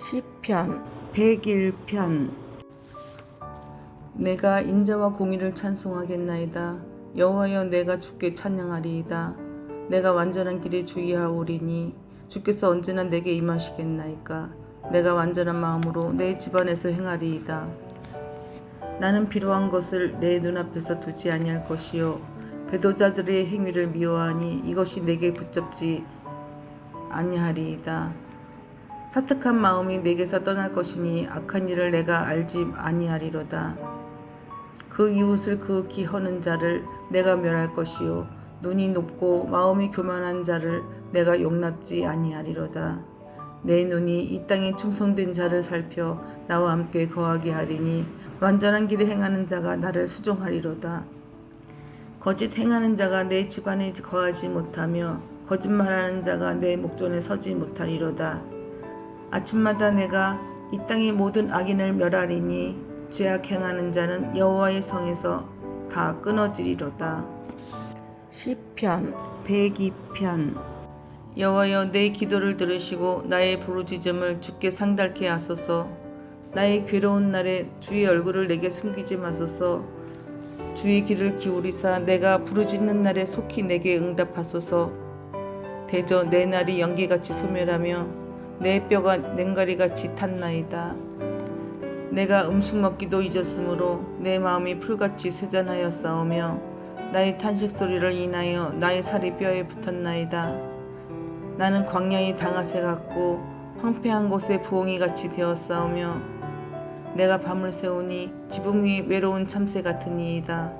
시편 101편. 내가 인자와 공의를 찬송하겠나이다. 여호와여 내가 주께 찬양하리이다. 내가 완전한 길에 주의하오리니 주께서 언제나 내게 임하시겠나이까? 내가 완전한 마음으로 내 집안에서 행하리이다. 나는 필요한 것을 내 눈앞에서 두지 아니할 것이요. 배도자들의 행위를 미워하니 이것이 내게 붙잡지 아니하리이다 사특한 마음이 내게서 떠날 것이니 악한 일을 내가 알지 아니하리로다. 그 이웃을 그윽히 허는 자를 내가 멸할 것이요 눈이 높고 마음이 교만한 자를 내가 용납지 아니하리로다. 내 눈이 이 땅에 충성된 자를 살펴 나와 함께 거하게 하리니 완전한 길에 행하는 자가 나를 수종하리로다. 거짓 행하는 자가 내 집안에 거하지 못하며 거짓말하는 자가 내 목전에 서지 못하리로다. 아침마다 내가 이 땅의 모든 악인을 멸하리니 죄악 행하는 자는 여호와의 성에서 다 끊어지리로다. 시편 102편. 여호와여 내 기도를 들으시고 나의 부르짖음을 주께 상달케 하소서. 나의 괴로운 날에 주의 얼굴을 내게 숨기지 마소서. 주의 귀를 기울이사 내가 부르짖는 날에 속히 내게 응답하소서. 대저 내 날이 연기같이 소멸하며 내 뼈가 냉가리같이 탔나이다. 내가 음식 먹기도 잊었으므로 내 마음이 풀같이 쇠잔하여 싸우며 나의 탄식 소리를 인하여 나의 살이 뼈에 붙었나이다. 나는 광야의 당아새 같고 황폐한 곳에 부엉이 같이 되어 싸우며 내가 밤을 새우니 지붕 위 외로운 참새 같으니이다.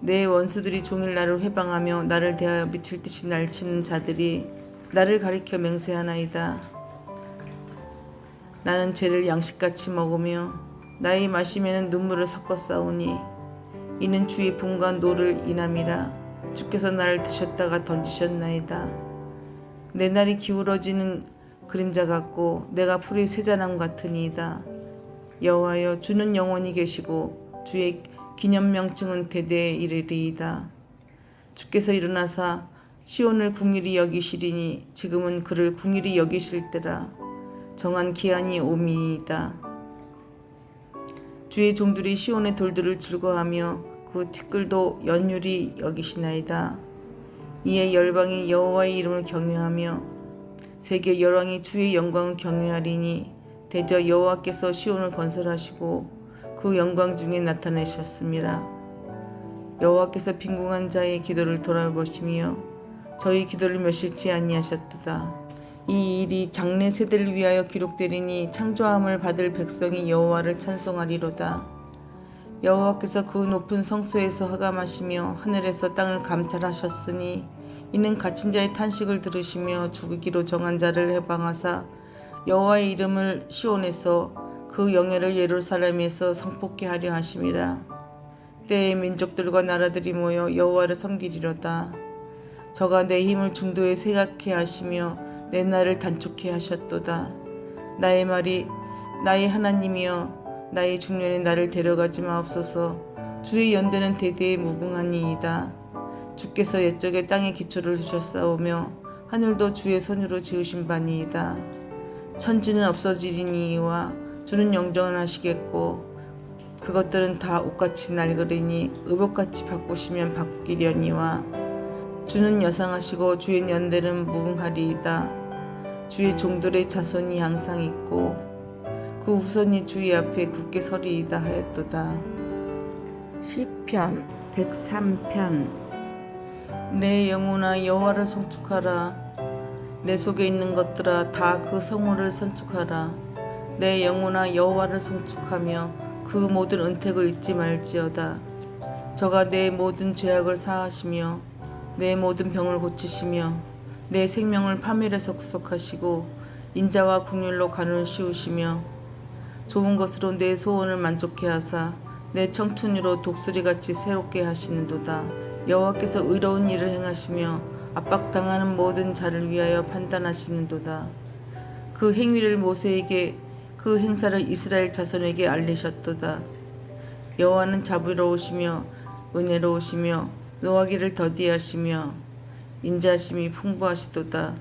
내 원수들이 종일 나를 회방하며 나를 대하여 미칠 듯이 날치는 자들이 나를 가리켜 맹세하나이다. 나는 죄를 양식같이 먹으며 나의 마시면은 눈물을 섞어 싸우니 이는 주의 분과 노를 인함이라 주께서 나를 드셨다가 던지셨나이다. 내 날이 기울어지는 그림자 같고 내가 풀의 쇠자남 같으니이다. 여호와여 주는 영원히 계시고 주의 기념 명칭은 대대에 이르리이다. 주께서 일어나사 시온을 궁일이 여기시리니 지금은 그를 궁일이 여기실 때라 정한 기한이 오미이다. 주의 종들이 시온의 돌들을 즐거하며 그 티끌도 연율이 여기시나이다. 이에 열방이 여호와의 이름을 경외하며 세계 열왕이 주의 영광을 경외하리니 대저 여호와께서 시온을 건설하시고 그 영광 중에 나타내셨습니다. 여호와께서 빈궁한 자의 기도를 돌아보시며 저희 기도를 멸실치 아니하셨도다. 이 일이 장래 세대를 위하여 기록되리니 창조함을 받을 백성이 여호와를 찬송하리로다. 여호와께서 그 높은 성소에서 허감하시며 하늘에서 땅을 감찰하셨으니 이는 갇힌 자의 탄식을 들으시며 죽이기로 정한 자를 해방하사 여호와의 이름을 시온에서 그 영예를 예루살렘에서 성폭케 하려 하심이라. 때에 민족들과 나라들이 모여 여호와를 섬기리로다. 저가 내 힘을 중도에 생각해 하시며 내 날을 단촉해 하셨도다. 나의 말이 나의 하나님이여 나의 중년에 나를 데려가지 마옵소서. 주의 연대는 대대에 무궁하니이다. 주께서 옛적에 땅에 기초를 두셨사오며 하늘도 주의 손으로 지으신 바니이다. 천지는 없어지리니와 주는 영정을 하시겠고 그것들은 다 옷같이 낡으리니 의복같이 바꾸시면 바꾸기려니와 주는 여상하시고 주의 연대는 무궁하리이다. 주의 종들의 자손이 항상 있고 그 후손이 주의 앞에 굳게 서리이다 하였도다. 시편 103편 내 영혼아 여호와를 송축하라 내 속에 있는 것들아 다 그 성호를 선축하라 내 영혼아 여호와를 송축하며 그 모든 은택을 잊지 말지어다 저가 내 모든 죄악을 사하시며 내 모든 병을 고치시며 내 생명을 파멸에서 구속하시고 인자와 궁율로 간을 씌우시며 좋은 것으로 내 소원을 만족해 하사 내 청춘으로 독수리같이 새롭게 하시는도다. 여호와께서 의로운 일을 행하시며 압박당하는 모든 자를 위하여 판단하시는도다. 그 행위를 모세에게 그 행사를 이스라엘 자손에게 알리셨도다. 여호와는 자비로우시며 은혜로우시며 노하기를 더디하시며 인자하심이 풍부하시도다.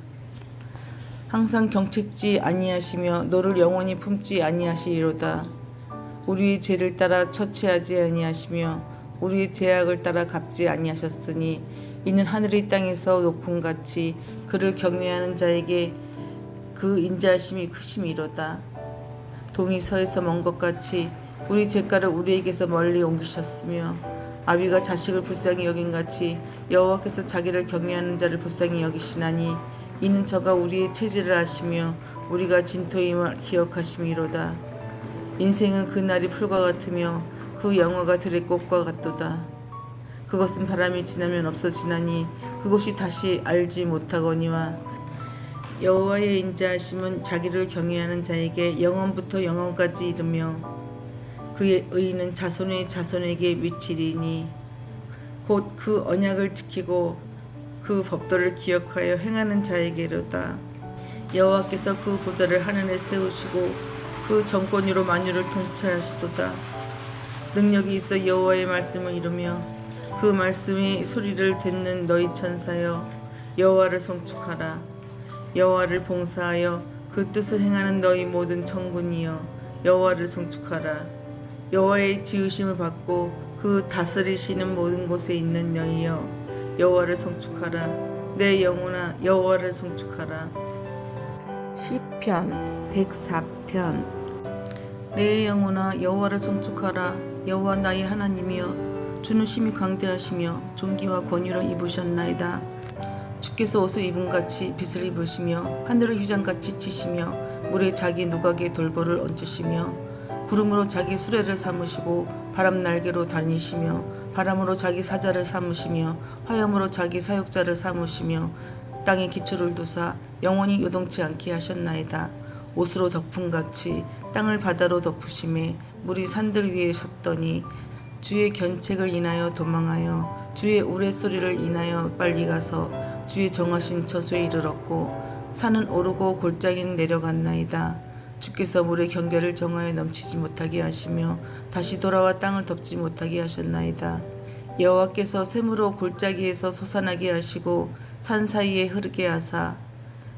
항상 경책지 아니하시며 너를 영원히 품지 아니하시리로다. 우리의 죄를 따라 처치하지 아니하시며 우리의 죄악을 따라 갚지 아니하셨으니 이는 하늘의 땅에서 높음 같이 그를 경외하는 자에게 그 인자하심이 크심이로다. 동이 서에서 먼 것 같이 우리 죄가를 우리에게서 멀리 옮기셨으며 아비가 자식을 불쌍히 여긴 같이 여호와께서 자기를 경외하는 자를 불쌍히 여기시나니 이는 저가 우리의 체질을 아시며 우리가 진토임을 기억하심이로다. 인생은 그 날이 풀과 같으며 그 영화가 들의 꽃과 같도다. 그것은 바람이 지나면 없어지나니 그것이 다시 알지 못하거니와 여호와의 인자하심은 자기를 경외하는 자에게 영원부터 영원까지 이르며 그의 의는 자손의 자손에게 미치리니 곧 그 언약을 지키고 그 법도를 기억하여 행하는 자에게로다. 여호와께서 그 보좌를 하늘에 세우시고 그 정권으로 만유를 통치하시도다. 능력이 있어 여호와의 말씀을 이루며 그 말씀의 소리를 듣는 너희 천사여 여호와를 송축하라. 여호와를 봉사하여 그 뜻을 행하는 너희 모든 천군이여 여호와를 송축하라. 여호와의 지으심을 받고 그 다스리시는 모든 곳에 있는 너희여 여호와를 송축하라. 내 영혼아 여호와를 송축하라. 시편 104편 내 영혼아 여호와를 송축하라. 여호와 나의 하나님이여 주는 심히 강대하시며 존귀와 권위를 입으셨나이다. 주께서 옷을 입은 같이 빛을 입으시며 하늘을 휘장같이 치시며 물에 자기 누각의 돌보를 얹으시며 구름으로 자기 수레를 삼으시고 바람 날개로 다니시며 바람으로 자기 사자를 삼으시며 화염으로 자기 사육자를 삼으시며 땅에 기초를 두사 영원히 요동치 않게 하셨나이다. 옷으로 덮음같이 땅을 바다로 덮으심에 물이 산들 위에 섰더니 주의 견책을 인하여 도망하여 주의 우레소리를 인하여 빨리 가서 주의 정하신 처소에 이르렀고 산은 오르고 골짜기는 내려갔나이다. 주께서 물의 경계를 정하여 넘치지 못하게 하시며 다시 돌아와 땅을 덮지 못하게 하셨나이다. 여호와께서 샘으로 골짜기에서 솟아나게 하시고 산 사이에 흐르게 하사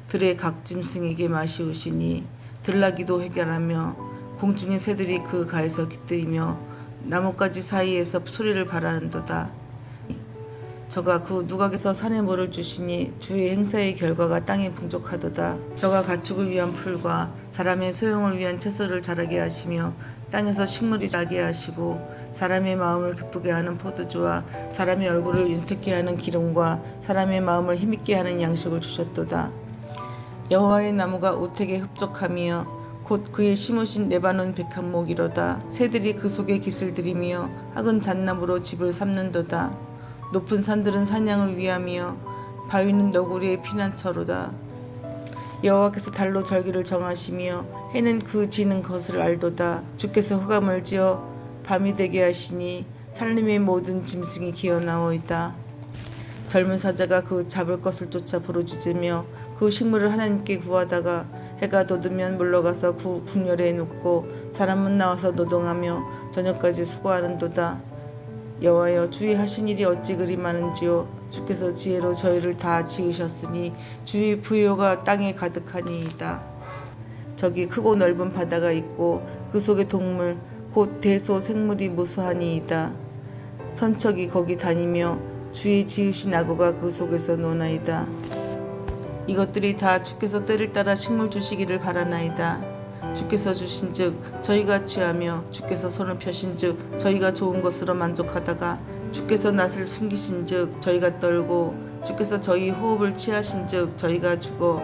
들의 각 짐승에게 마시우시니 들나귀도 해결하며 공중의 새들이 그 가에서 깃들이며 나뭇가지 사이에서 소리를 바라는도다. 저가 그 누각에서 산에 물을 주시니 주의 행사의 결과가 땅에 풍족하도다. 저가 가축을 위한 풀과 사람의 소용을 위한 채소를 자라게 하시며 땅에서 식물이 자게 하시고 사람의 마음을 기쁘게 하는 포도주와 사람의 얼굴을 윤택케 하는 기름과 사람의 마음을 힘있게 하는 양식을 주셨도다. 여호와의 나무가 우택에 흡족하며 곧 그의 심으신 레바논 백합목이로다. 새들이 그 속에 깃을 들이며 학은 잣나무로 집을 삼는도다. 높은 산들은 사냥을 위하며 바위는 너구리의 피난처로다. 여호와께서 달로 절기를 정하시며 해는 그 지는 것을 알도다. 주께서 흑암을 지어 밤이 되게 하시니 살림의 모든 짐승이 기어 나오이다. 젊은 사자가 그 잡을 것을 쫓아 부르짖으며 그 식물을 하나님께 구하다가 해가 돋으면 물러가서 그 궁열에 눕고 사람은 나와서 노동하며 저녁까지 수고하는도다. 여호와여 주의 하신 일이 어찌 그리 많은지요 주께서 지혜로 저희를 다 지으셨으니 주의 부여가 땅에 가득하니이다. 저기 크고 넓은 바다가 있고 그 속에 동물 곧 대소 생물이 무수하니이다. 선척이 거기 다니며 주의 지으신 악어가 그 속에서 노나이다. 이것들이 다 주께서 때를 따라 식물 주시기를 바라나이다. 주께서 주신즉 저희가 취하며 주께서 손을 펴신즉 저희가 좋은 것으로 만족하다가 주께서 낯을 숨기신즉 저희가 떨고 주께서 저희 호흡을 취하신즉 저희가 죽어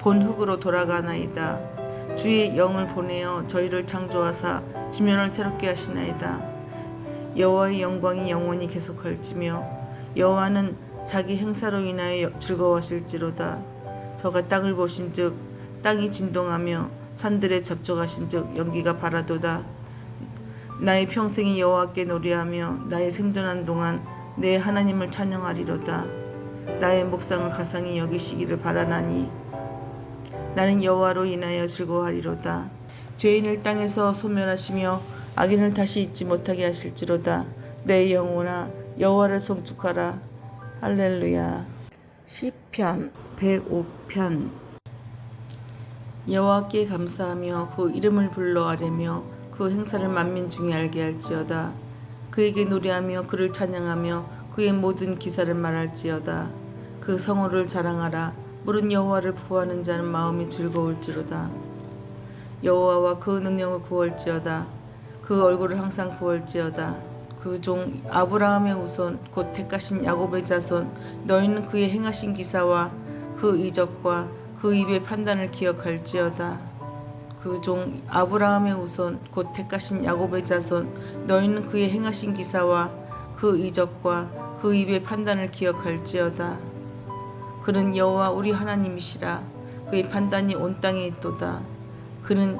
본 흙으로 돌아가나이다. 주의 영을 보내어 저희를 창조하사 지면을 새롭게 하시나이다. 여호와의 영광이 영원히 계속할지며 여호와는 자기 행사로 인하여 즐거워하실지로다. 저가 땅을 보신즉 땅이 진동하며 산들에 접촉하신즉 연기가 바라도다. 나의 평생이 여호와께 노래하며 나의 생존한 동안 내 하나님을 찬양하리로다. 나의 목상을 가상히 여기시기를 바라나니 나는 여호와로 인하여 즐거워하리로다. 죄인을 땅에서 소멸하시며 악인을 다시 잊지 못하게 하실지로다. 내 영혼아 여호와를 송축하라. 할렐루야. 시편 105편 여호와께 감사하며 그 이름을 불러 아뢰며 그 행사를 만민 중에 알게 할지어다. 그에게 노래하며 그를 찬양하며 그의 모든 기사를 말할지어다. 그 성호를 자랑하라. 물은 여호와를 구하는 자는 마음이 즐거울지로다. 여호와와 그 능력을 구할지어다. 그 얼굴을 항상 구할지어다. 그 종 아브라함의 우손 곧 택하신 야곱의 자손 너희는 그의 행하신 기사와 그 이적과 그 입의 판단을 기억할지어다. 그 종 아브라함의 우손 곧 택하신 야곱의 자손 너희는 그의 행하신 기사와 그 이적과 그 입의 판단을 기억할지어다. 그는 여호와 우리 하나님이시라. 그의 판단이 온 땅에 있도다. 그는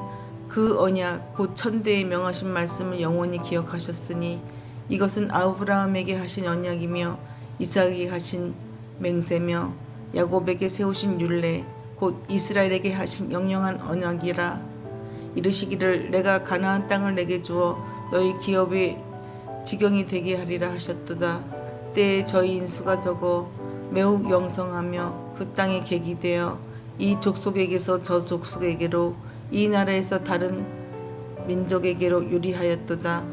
그 언약 곧 천대에 명하신 말씀을 영원히 기억하셨으니 이것은 아브라함에게 하신 언약이며 이삭에게 하신 맹세며 야곱에게 세우신 율례 곧 이스라엘에게 하신 영영한 언약이라. 이르시기를 내가 가나안 땅을 내게 주어 너희 기업의 지경이 되게 하리라 하셨도다. 때에 저희 인수가 적어 매우 영성하며 그 땅에 객이 되어 이 족속에게서 저 족속에게로 이 나라에서 다른 민족에게로 유리하였도다.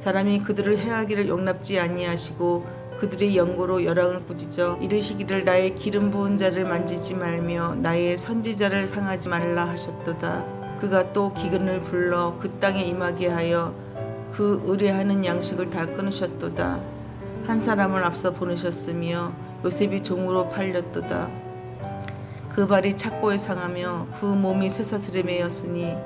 사람이 그들을 해하기를 용납지 아니하시고 그들의 영고로 열왕을 꾸짖어 이르시기를 나의 기름 부은 자를 만지지 말며 나의 선지자를 상하지 말라 하셨도다. 그가 또 기근을 불러 그 땅에 임하게 하여 그 의뢰하는 양식을 다 끊으셨도다. 한 사람을 앞서 보내셨으며 요셉이 종으로 팔렸도다. 그 발이 착고에 상하며 그 몸이 쇠사슬에 매였으니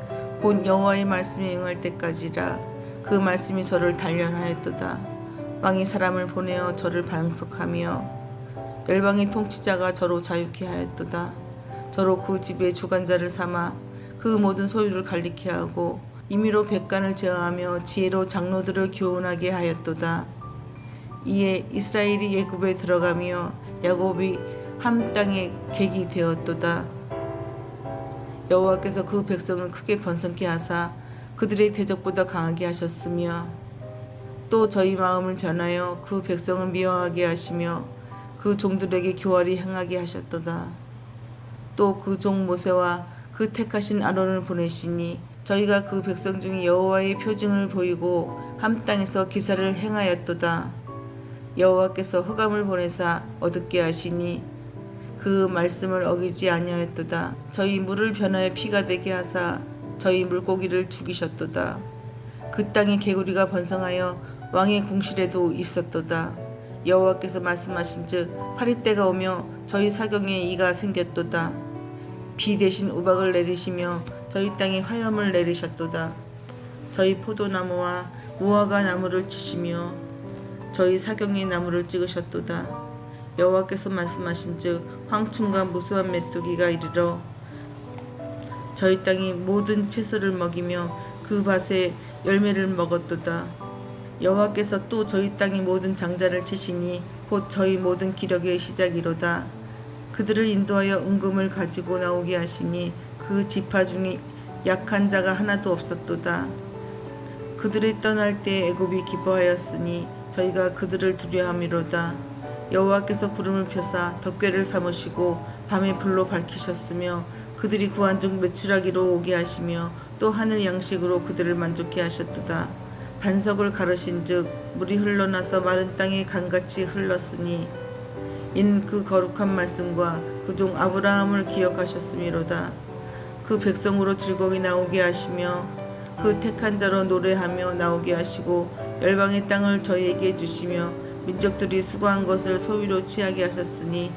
곧 여호와의 말씀에 응할 때까지라. 그 말씀이 저를 단련하였도다 왕이 사람을 보내어 저를 방속하며 열방의 통치자가 저로 자유케 하였도다 저로 그 집의 주관자를 삼아 그 모든 소유를 갈리케 하고 임의로 백관을 제어하며 지혜로 장로들을 교훈하게 하였도다 이에 이스라엘이 예굽에 들어가며 야곱이 함 땅에 객이 되었도다. 여호와께서 그 백성을 크게 번성케 하사 그들의 대적보다 강하게 하셨으며 또 저희 마음을 변하여 그 백성을 미워하게 하시며 그 종들에게 교활히 행하게 하셨도다. 또 그 종 모세와 그 택하신 아론을 보내시니 저희가 그 백성 중에 여호와의 표징을 보이고 함 땅에서 기사를 행하였도다. 여호와께서 흑암을 보내사 어둡게 하시니 그 말씀을 어기지 아니하였도다. 저희 물을 변하여 피가 되게 하사 저희 물고기를 죽이셨도다. 그 땅에 개구리가 번성하여 왕의 궁실에도 있었도다. 여호와께서 말씀하신즉 파리 때가 오며 저희 사경에 이가 생겼도다. 비 대신 우박을 내리시며 저희 땅에 화염을 내리셨도다. 저희 포도나무와 무화과 나무를 치시며 저희 사경의 나무를 찍으셨도다. 여호와께서 말씀하신즉 황충과 무수한 메뚜기가 이르러 저희 땅이 모든 채소를 먹이며 그 밭에 열매를 먹었도다. 여호와께서 또 저희 땅의 모든 장자를 치시니 곧 저희 모든 기력의 시작이로다. 그들을 인도하여 은금을 가지고 나오게 하시니 그 지파 중에 약한 자가 하나도 없었도다. 그들이 떠날 때 애굽이 기뻐하였으니 저희가 그들을 두려함이로다. 여호와께서 구름을 펴사 덮개를 삼으시고 밤에 불로 밝히셨으며 그들이 구한 중 매출하기로 오게 하시며 또 하늘 양식으로 그들을 만족케 하셨도다. 반석을 가르신즉 물이 흘러나서 마른 땅에 강같이 흘렀으니 이는 그 거룩한 말씀과 그 종 아브라함을 기억하셨음이로다. 그 백성으로 즐거이 나오게 하시며 그 택한 자로 노래하며 나오게 하시고 열방의 땅을 저희에게 주시며 민족들이 수고한 것을 소유로 취하게 하셨으니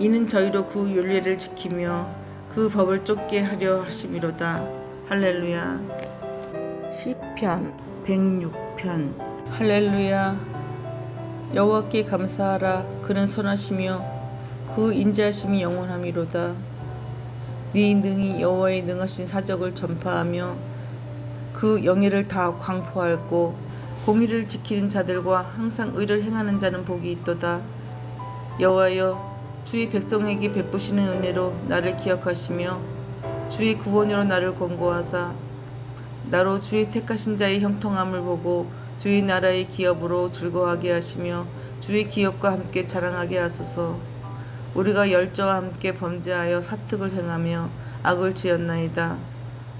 이는 저희로 그 윤례를 지키며 그 법을 쫓게 하려 하심이로다. 할렐루야. 시편 106편 할렐루야. 여호와께 감사하라. 그는 선하시며 그 인자하심이 영원함이로다. 네 능히 여호와의 능하신 사적을 전파하며 그 영예를 다 광포하고 공의를 지키는 자들과 항상 의를 행하는 자는 복이 있도다. 여호와여 주의 백성에게 베푸시는 은혜로 나를 기억하시며 주의 구원으로 나를 권고하사 나로 주의 택하신 자의 형통함을 보고 주의 나라의 기업으로 즐거워하게 하시며 주의 기업과 함께 자랑하게 하소서 우리가 열조와 함께 범죄하여 사특을 행하며 악을 지었나이다.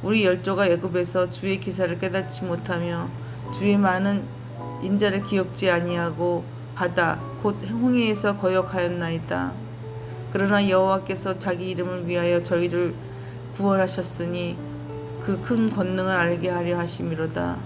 우리 열조가 애굽에서 주의 기사를 깨닫지 못하며 주의 많은 인자를 기억지 아니하고 바다 곧 홍해에서 거역하였나이다. 그러나 여호와께서 자기 이름을 위하여 저희를 구원하셨으니 그 큰 권능을 알게 하려 하심이로다.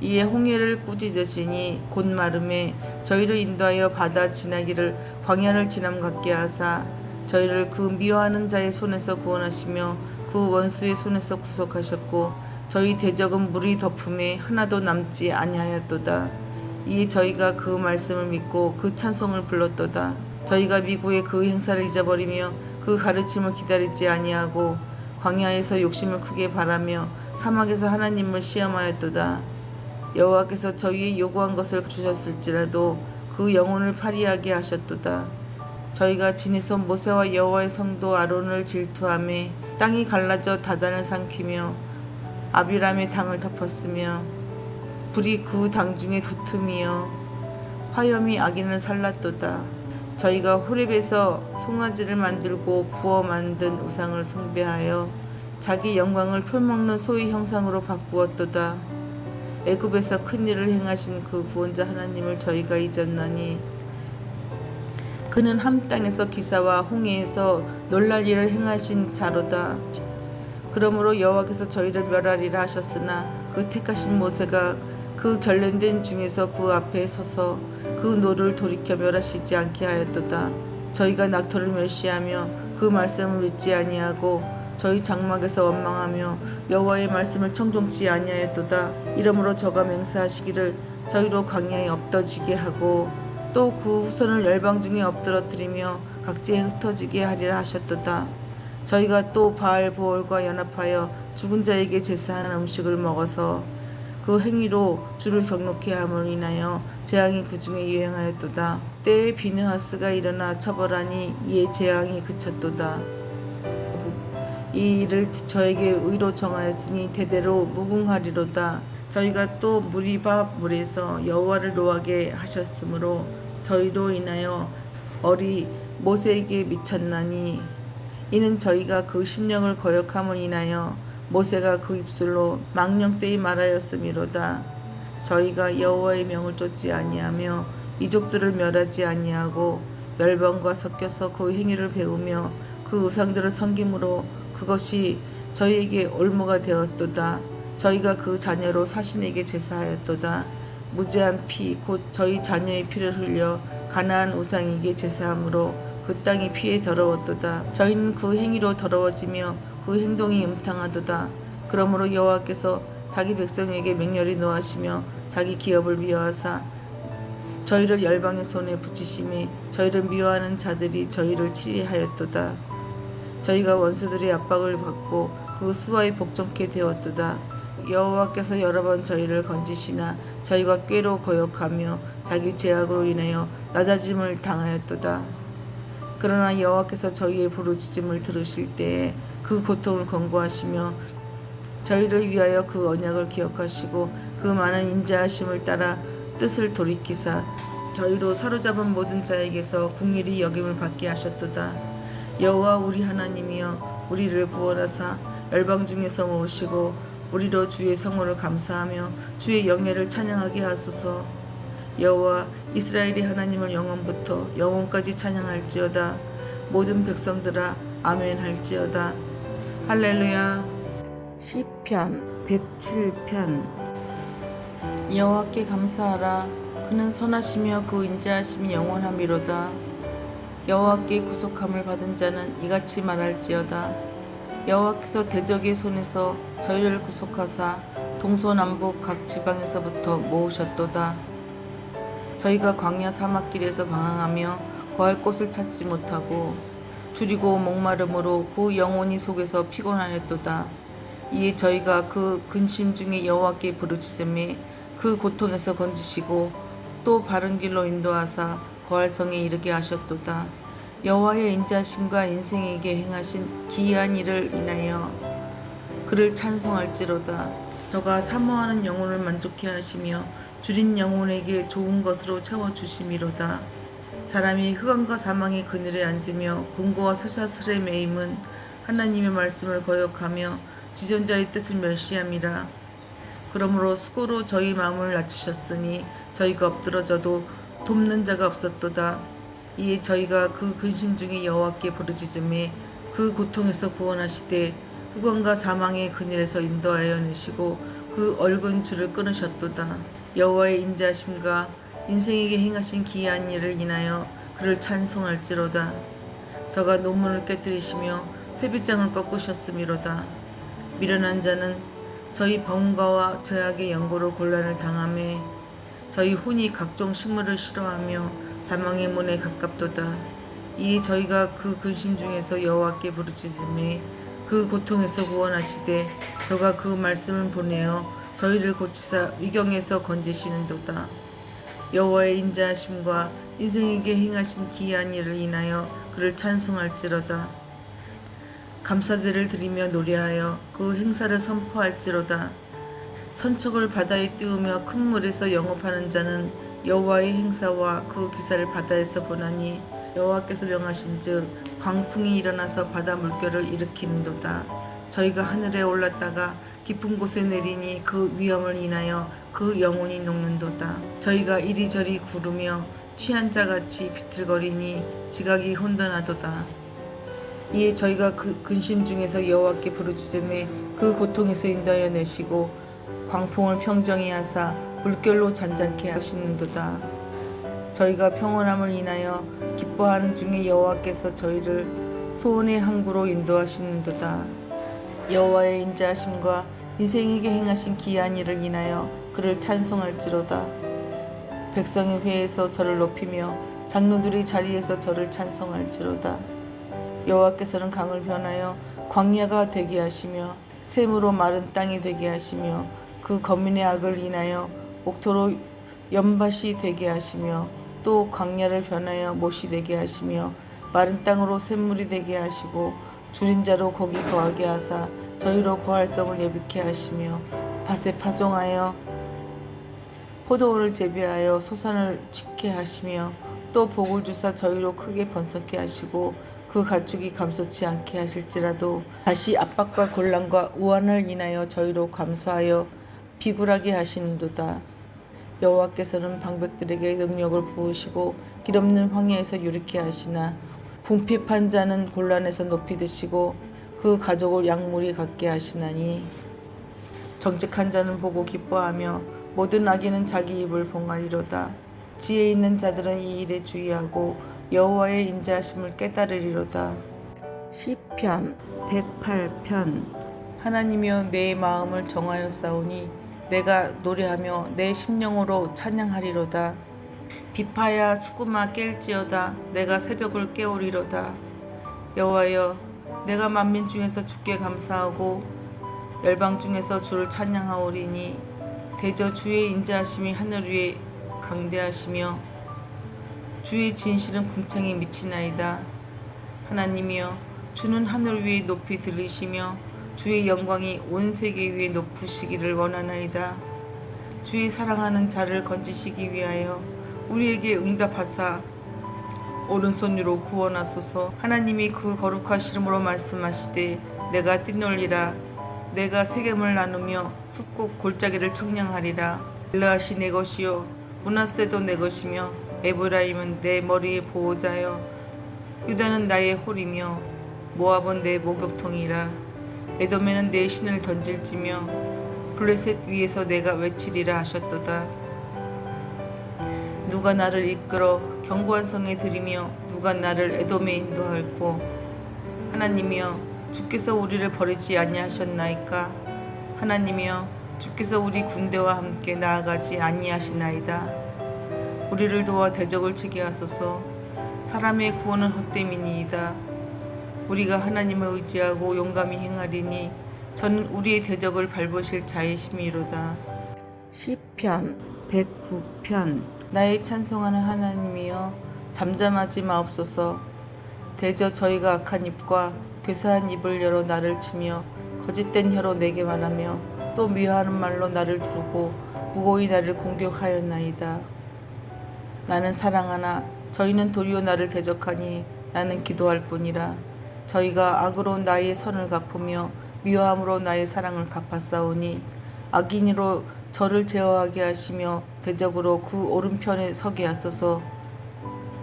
이에 홍해를 꾸짖으시니 곧 마름에 저희를 인도하여 바다 지나기를 광야를 지남 같게 하사 저희를 그 미워하는 자의 손에서 구원하시며 그 원수의 손에서 구속하셨고 저희 대적은 물이 덮음에 하나도 남지 아니하였도다. 이에 저희가 그 말씀을 믿고 그 찬송을 불렀도다. 저희가 미구의 그 행사를 잊어버리며 그 가르침을 기다리지 아니하고 광야에서 욕심을 크게 바라며 사막에서 하나님을 시험하였도다. 여호와께서 저희의 요구한 것을 주셨을지라도 그 영혼을 파리하게 하셨도다. 저희가 지내서 모세와 여호와의 성도 아론을 질투하며 땅이 갈라져 다단을 삼키며 아비람의 당을 덮었으며 불이 그 당 중에 붙음이여 화염이 악인을 살랐도다. 저희가 호렙에서 송아지를 만들고 부어 만든 우상을 숭배하여 자기 영광을 풀먹는 소의 형상으로 바꾸었도다. 애굽에서 큰 일을 행하신 그 구원자 하나님을 저희가 잊었나니 그는 함 땅에서 기사와 홍해에서 놀랄 일을 행하신 자로다. 그러므로 여호와께서 저희를 멸하리라 하셨으나 그 택하신 모세가 그 결련된 중에서 그 앞에 서서 그 노를 돌이켜 멸하시지 않게 하였도다. 저희가 낙토를 멸시하며 그 말씀을 믿지 아니하고 저희 장막에서 원망하며 여호와의 말씀을 청종치 아니하였도다. 이러므로 저가 맹세하시기를 저희로 광야에 엎어지게 하고 또 그 후손을 열방 중에 엎드러뜨리며 각지에 흩어지게 하리라 하셨도다. 저희가 또 바알 보올과 연합하여 죽은 자에게 제사하는 음식을 먹어서 그 행위로 주를 경록케 함을 인하여 재앙이 그 중에 유행하였도다. 때에 비느하스가 일어나 처벌하니 이에 재앙이 그쳤도다. 이 일을 저에게 의로 정하였으니 대대로 무궁하리로다. 저희가 또 무리밥 물에서 여호와를 노하게 하셨으므로 저희로 인하여 어리 모세에게 미쳤나니 이는 저희가 그 심령을 거역함을 인하여 모세가 그 입술로 망령되이 말하였음이로다. 저희가 여호와의 명을 쫓지 아니하며 이족들을 멸하지 아니하고 멸방과 섞여서 그 행위를 배우며 그 우상들을 섬김으로 그것이 저희에게 올무가 되었도다. 저희가 그 자녀로 사신에게 제사하였도다. 무죄한 피 곧 저희 자녀의 피를 흘려 가나안 우상에게 제사함으로 그 땅이 피에 더러웠도다. 저희는 그 행위로 더러워지며 그 행동이 음탕하도다. 그러므로 여호와께서 자기 백성에게 맹렬히 노하시며 자기 기업을 미워하사 저희를 열방의 손에 붙이심에 저희를 미워하는 자들이 저희를 치리하였도다. 저희가 원수들의 압박을 받고 그 수하에 복종케 되었도다. 여호와께서 여러 번 저희를 건지시나 저희가 꾀로 거역하며 자기 죄악으로 인하여 낮아짐을 당하였도다. 그러나 여호와께서 저희의 부르짖음을 들으실 때에 그 고통을 권고하시며 저희를 위하여 그 언약을 기억하시고 그 많은 인자하심을 따라 뜻을 돌이키사 저희로 사로잡은 모든 자에게서 궁일이 여김을 받게 하셨도다. 여호와 우리 하나님이여 우리를 구원하사 열방 중에서 모으시고 우리로 주의 성호를 감사하며 주의 영예를 찬양하게 하소서. 여호와 이스라엘의 하나님을 영원부터 영원까지 찬양할지어다. 모든 백성들아 아멘 할지어다. 할렐루야. 시편 107편 여호와께 감사하라 그는 선하시며 그 인자하심이 영원함이로다. 여호와께 구속함을 받은 자는 이같이 말할지어다. 여호와께서 대적의 손에서 저희를 구속하사 동서남북 각 지방에서부터 모으셨도다. 저희가 광야 사막길에서 방황하며 거할 곳을 찾지 못하고 줄이고 목마름으로 그 영혼이 속에서 피곤하였도다. 이에 저희가 그 근심 중에 여호와께 부르짖음에 그 고통에서 건지시고 또 바른 길로 인도하사 거할 성에 이르게 하셨도다. 여호와의 인자심과 인생에게 행하신 기이한 일을 인하여 그를 찬송할지로다. 저가 사모하는 영혼을 만족해 하시며 줄인 영혼에게 좋은 것으로 채워 주심이로다. 사람이 흑암과 사망의 그늘에 앉으며 공고와 쇠사슬에 매임은 하나님의 말씀을 거역하며 지존자의 뜻을 멸시함이라. 그러므로 수고로 저희 마음을 낮추셨으니 저희가 엎드러져도 돕는 자가 없었도다. 이에 저희가 그 근심 중에 여호와께 부르짖음에 그 고통에서 구원하시되 흑암과 사망의 그늘에서 인도하여 내시고 그 얼근 줄을 끊으셨도다. 여호와의 인자하심과 인생에게 행하신 기이한 일을 인하여 그를 찬송할지로다. 저가 논문을 깨뜨리시며 쇠빗장을 꺾으셨음이로다. 미련한 자는 저희 범과와 죄악의 연고로 곤란을 당함에 저희 혼이 각종 식물을 싫어하며 사망의 문에 가깝도다. 이에 저희가 그 근심 중에서 여호와께 부르짖음에 그 고통에서 구원하시되 저가 그 말씀을 보내어 저희를 고치사 위경에서 건지시는도다. 여호와의 인자하심과 인생에게 행하신 기이한 일을 인하여 그를 찬송할지로다. 감사제를 드리며 노래하여 그 행사를 선포할지로다. 선척을 바다에 띄우며 큰 물에서 영업하는 자는 여호와의 행사와 그 기사를 바다에서 보나니 여호와께서 명하신즉 광풍이 일어나서 바다 물결을 일으키는도다. 저희가 하늘에 올랐다가 깊은 곳에 내리니 그 위험을 인하여 그 영혼이 녹는도다. 저희가 이리저리 구르며 취한 자같이 비틀거리니 지각이 혼돈하도다. 이에 저희가 그 근심 중에서 여호와께 부르짖음에 그 고통에서 인도하여 내시고 광풍을 평정히 하사 물결로 잔잔케 하시는도다. 저희가 평온함을 인하여 기뻐하는 중에 여호와께서 저희를 소원의 항구로 인도하시는도다. 여호와의 인자하심과 인생에게 행하신 기이한 일을 인하여 그를 찬송할지로다. 백성의 회에서 저를 높이며 장로들이 자리에서 저를 찬송할지로다. 여호와께서는 강을 변하여 광야가 되게 하시며 샘으로 마른 땅이 되게 하시며 그 거민의 악을 인하여 옥토로 연밭이 되게 하시며 또 광야를 변하여 못이 되게 하시며 마른 땅으로 샘물이 되게 하시고 줄인 자로 거기 거하게 하사 저희로 거할 성을 예비케 하시며 밭에 파종하여 포도원을 재배하여 소산을 짓게 하시며 또 복을 주사 저희로 크게 번성케 하시고 그 가축이 감소치 않게 하실지라도 다시 압박과 곤란과 우환을 인하여 저희로 감소하여 비굴하게 하시는도다. 여호와께서는 방백들에게 능력을 부으시고 길 없는 황야에서 유리케 하시나 궁핍한 자는 곤란에서 높이 드시고 그 가족을 약물이 갖게 하시나니 정직한 자는 보고 기뻐하며 모든 악인은 자기 입을 봉하리로다. 지혜 있는 자들은 이 일에 주의하고 여호와의 인자하심을 깨달으리로다. 시편 108편 하나님이여 내 마음을 정하여 싸우니 내가 노래하며 내 심령으로 찬양하리로다. 비파야 수구마 깰지어다 내가 새벽을 깨우리로다. 여호와여 내가 만민 중에서 주께 감사하고 열방 중에서 주를 찬양하오리니 대저 주의 인자하심이 하늘 위에 강대하시며 주의 진실은 궁창에 미치나이다. 하나님이여 주는 하늘 위에 높이 들리시며 주의 영광이 온 세계 위에 높으시기를 원하나이다. 주의 사랑하는 자를 건지시기 위하여 우리에게 응답하사 오른손으로 구원하소서. 하나님이 그 거룩하시름으로 말씀하시되 내가 뛰놀리라. 내가 세겜을 나누며 숲곡 골짜기를 청량하리라. 엘라시 내 것이요 문하세도 내 것이며 에브라임은 내 머리의 보호자여 유다는 나의 홀이며 모압은 내 목욕통이라. 에돔에는 내 신을 던질지며 블레셋 위에서 내가 외치리라 하셨도다 누가 나를 이끌어 견고한 성에 들이며 누가 나를 에돔에 인도할꼬 하나님이여 주께서 우리를 버리지 아니하셨나이까? 하나님이여 주께서 우리 군대와 함께 나아가지 아니하시나이다. 우리를 도와 대적을 치게 하소서. 사람의 구원은 헛됨이니이다. 우리가 하나님을 의지하고 용감히 행하리니 저는 우리의 대적을 밟으실 자이심이로다. 시편 109편. 나의 찬송하는 하나님이여 잠잠하지 마옵소서. 대저 저희가 악한 입과 괴사한 입을 열어 나를 치며 거짓된 혀로 내게 말하며 또 미워하는 말로 나를 두르고 무고히 나를 공격하였나이다. 나는 사랑하나 저희는 도리어 나를 대적하니 나는 기도할 뿐이라. 저희가 악으로 나의 선을 갚으며 미워함으로 나의 사랑을 갚았사오니 악인으로 저를 제어하게 하시며 대적으로 그 오른편에 서게 하소서.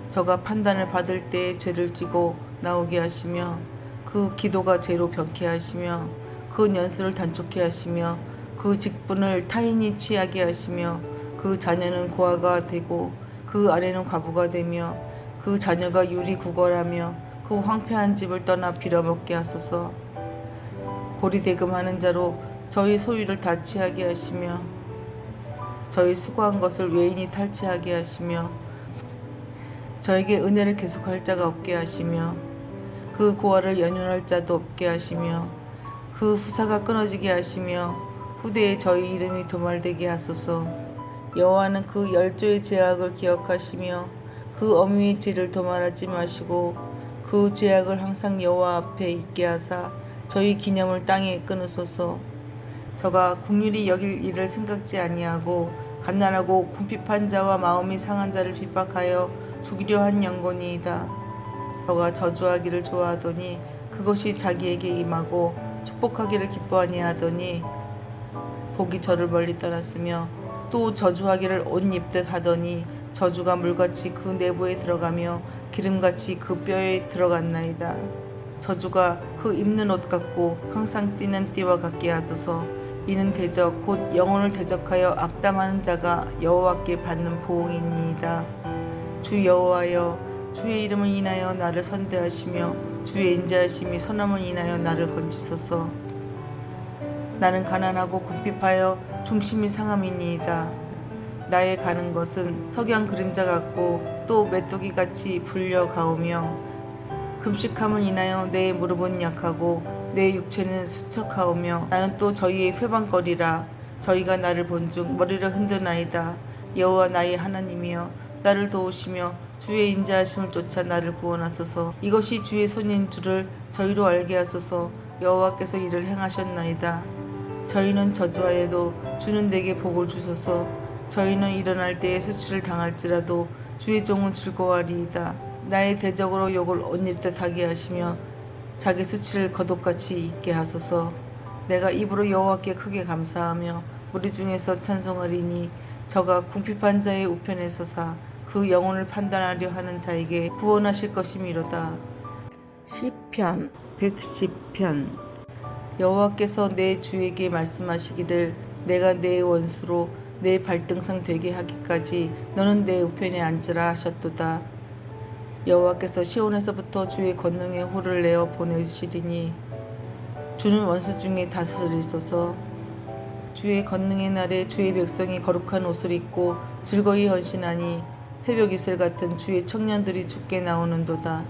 저가 판단을 받을 때에 죄를 지고 나오게 하시며 그 기도가 죄로 변케 하시며 그 연수를 단촉케 하시며 그 직분을 타인이 취하게 하시며 그 자녀는 고아가 되고 그 아내는 과부가 되며 그 자녀가 유리 구걸하며 그 황폐한 집을 떠나 빌어먹게 하소서. 고리대금하는 자로 저희 소유를 다 취하게 하시며 저희 수고한 것을 외인이 탈취하게 하시며 저에게 은혜를 계속할 자가 없게 하시며 그 고아를 연연할 자도 없게 하시며 그 후사가 끊어지게 하시며 후대에 저희 이름이 도말되게 하소서. 여호와는 그 열조의 제약을 기억하시며 그 어미의 죄를 도말하지 마시고 그 죄악을 항상 여호와 앞에 있게 하사 저희 기념을 땅에 끊으소서 저가 국률이 여길 일을 생각지 아니하고 갓난하고 궁핍한 자와 마음이 상한 자를 핍박하여 죽이려 한 영혼이이다. 저가 저주하기를 좋아하더니 그것이 자기에게 임하고 축복하기를 기뻐하니 하더니 복이 저를 멀리 떠났으며 또 저주하기를 옷 입듯 하더니 저주가 물같이 그 내부에 들어가며 기름같이 그 뼈에 들어갔나이다. 저주가 그 입는 옷 같고 항상 뛰는 띠와 같게 하소서. 이는 대적 곧 영혼을 대적하여 악담하는 자가 여호와께 받는 보응이니이다. 주 여호와여 주의 이름을 인하여 나를 선대하시며 주의 인자하심이 선함을 인하여 나를 건지소서. 나는 가난하고 궁핍하여 중심이 상함이니이다. 나의 가는 것은 석양 그림자 같고 또 메뚜기 같이 불려 가오며 금식함을 인하여 내 무릎은 약하고 내 육체는 수척하오며 나는 또 저희의 회방거리라. 저희가 나를 본중 머리를 흔드나이다. 여호와 나의 하나님이여 나를 도우시며 주의 인자하심을 쫓아 나를 구원하소서. 이것이 주의 손인 줄을 저희로 알게 하소서. 여호와께서 이를 행하셨나이다. 저희는 저주하여도 주는 내게 복을 주소서. 저희는 일어날 때에 수치를 당할지라도 주의 종은 즐거워하리이다 나의 대적으로 욕을 옷 입듯 하게 하시며 자기 수치를 거독같이 잊게 하소서. 내가 입으로 여호와께 크게 감사하며 무리 중에서 찬송하리니 저가 궁핍한 자의 우편에 서사 그 영혼을 판단하려 하는 자에게 구원하실 것이미로다. 시편 110편. 여호와께서 내 주에게 말씀하시기를 내가 내 원수로 내 발등상 되게 하기까지 너는 내 우편에 앉으라 하셨도다 여호와께서 시온에서부터 주의 권능의 호를 내어 보내시리니 주는 원수 중에 다스리소서 주의 권능의 날에 주의 백성이 거룩한 옷을 입고 즐거이 헌신하니 새벽 이슬 같은 주의 청년들이 죽게 나오는도다.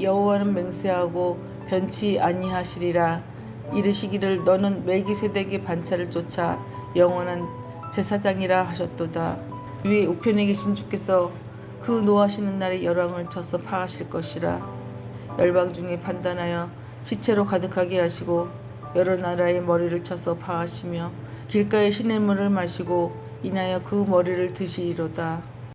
여호와는 맹세하고 변치 아니하시리라. 이르시기를 너는 멜기세덱의 반차를 쫓아 영원한 제사장이라 하셨도다. 주의 우편에 계신 주께서 그 노하시는 날에 열왕을 쳐서 파하실 것이라. 열방 중에 판단하여 시체로 가득하게 하시고 여러 나라의 머리를 쳐서 파하시며 길가의 시냇물을 마시고 인하여 그 머리를 드시리로다